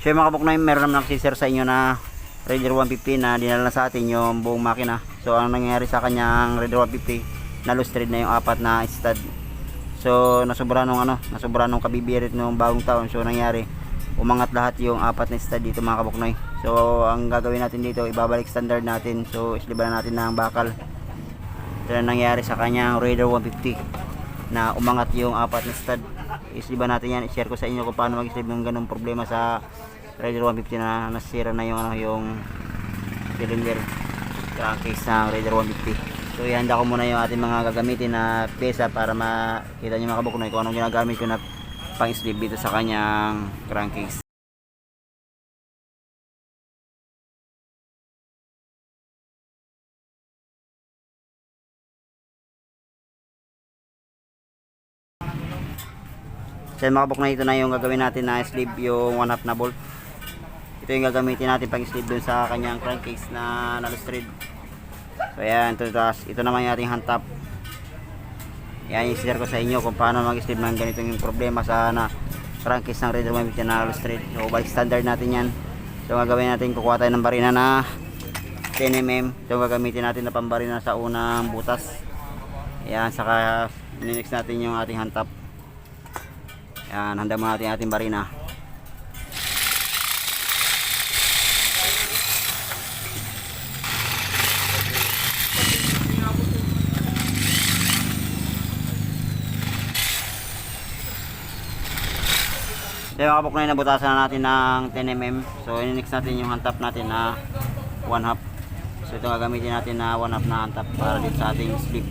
So yung mga kabuknoy, meron naman nagsisir sa inyo na Raider 150 na dinala na sa atin yung buong makina. So ang nangyayari sa kanyang Raider 150, nalustrid na yung apat na stud. So nasubra nung ano, nasubra nung kabibirit nung bagong taon. So nangyari, umangat lahat yung apat na stud dito mga kabuknoy. So ang gagawin natin dito, ibabalik standard natin. So isliban natin ng bakal. Ito na nangyari sa kanyang Raider 150 na umangat yung apat na stud. Isliban natin yan, i-share ko sa inyo kung paano mag-slip ng ganung problema sa Raider 150 na nasira na yung ano yung cylinder crankcase ng Raider 150. So ihanda ko muna yung ating mga gagamitin na pyesa para makita nyo mga kabuknoy kung anong ginagamit ko na pang slip dito sa kanyang crankcase. Yung mga kabuknoy ito na yung gagawin natin na sleeve yung one half na bolt. Ito yung gagamitin natin pang sleeve dun sa kanyang crankcase na nalustrid. So ayan, ito, tas, ito naman yung ating hand top. Yan, i-share ko sa inyo kung paano mag-sleeve ng ganito yung problema sa na crankcase ng Raider 150 na nalustrid. So balik standard natin yan. So gagawin natin, kukuha tayo ng barina na 10mm. Ito yung gagamitin natin na pambarina sa unang butas. Ayan, saka ninix natin yung ating hand top. Yan, handa muna natin yung ating barina. So yung kapok na yun, nabutasan na natin ng 10mm. So ininix natin yung hand top natin na 1 half. So ito gagamitin natin na 1 half na hand top para dito sa ating sleeve.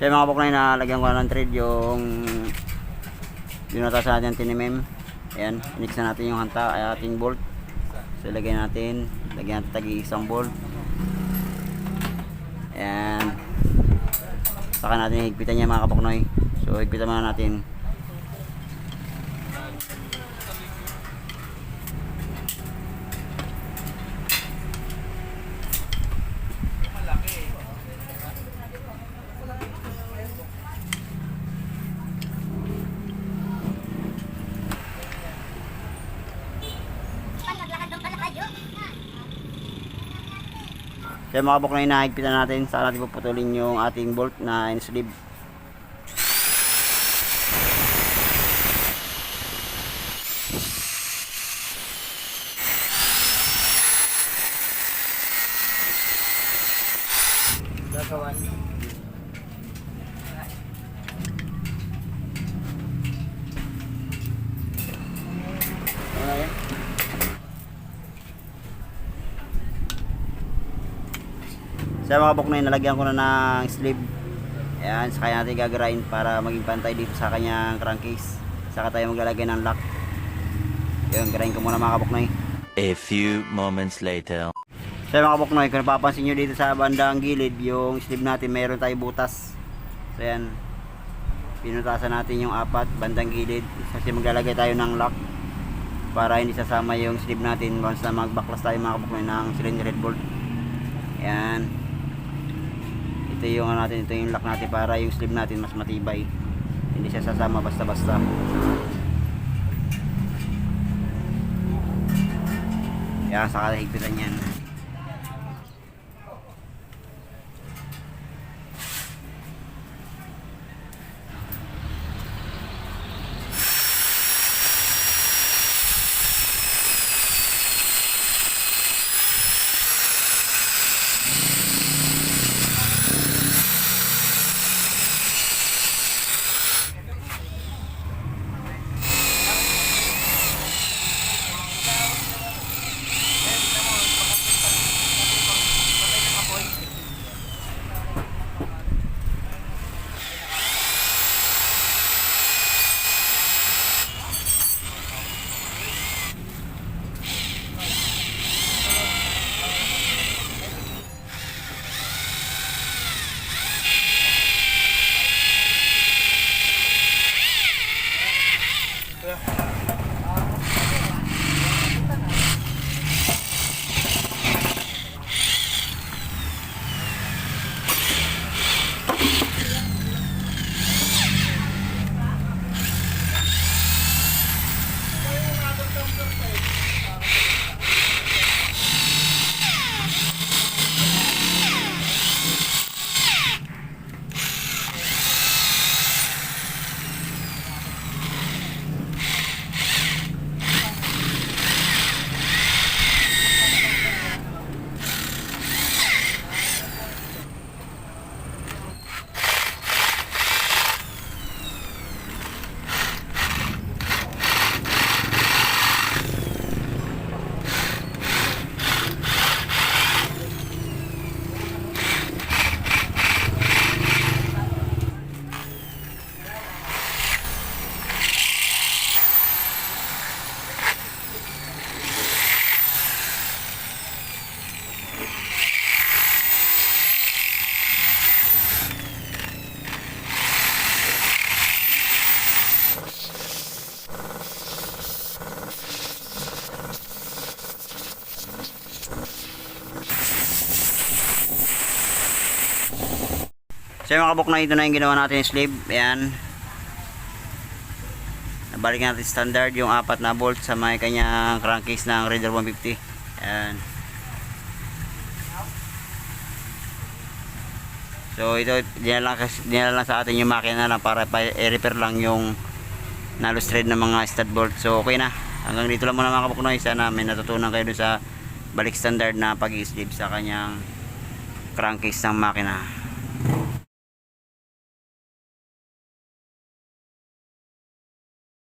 So yung mga kapok na yun, nalagyan ko na ng thread yung binutasan natin 10mm. Ayan, inix na natin yung hanta ay ating bolt. So ilagay natin, lagyan natin tagi isang bolt. Ayan. Saka natin higpitan niya mga kapoknoy. So higpitan muna natin. Yung mga kapoknoy na higpitan natin, saka natin puputulin yung ating bolt na in-sleeve. Gagawan. Ayan. Sa mga bok na yun, nalagyan ko na ng sleeve. Ayan, saka natin gagarain para maging pantay dito sa kanyang crankcase. Saka tayo maglalagay ng lock. Yun, garain ko muna mga kaboknoy. A few moments later. Sa mga kaboknoy, kung napapansin nyo dito sa bandang gilid, yung sleeve natin, mayroon tayo butas. So yan, pinutasan natin yung apat, bandang gilid. Kasi maglalagay tayo ng lock para hindi sasama yung sleeve natin once na magbaklas tayo mga kaboknoy ng cylinder head bolt. Yan ito yung ano natin ito yung lock natin para yung sleeve natin mas matibay. Hindi siya sasama basta basta yan saka higpitan yan. Yeah. So yung mga kabuk na ito na yung ginawa natin yung sleeve. Ayan. Nabalik natin standard yung apat na bolt sa may kanyang crankcase ng Raider 150. Ayan. So ito, dinala lang, dinala lang sa atin yung makina lang para pa- i-repair lang yung nalos thread ng mga stud bolt. So okay na. Hanggang dito lang muna mga kabuknoy. Sana may natutunan kayo sa balik standard na pag-sleeve sa kanyang crankcase ng makina.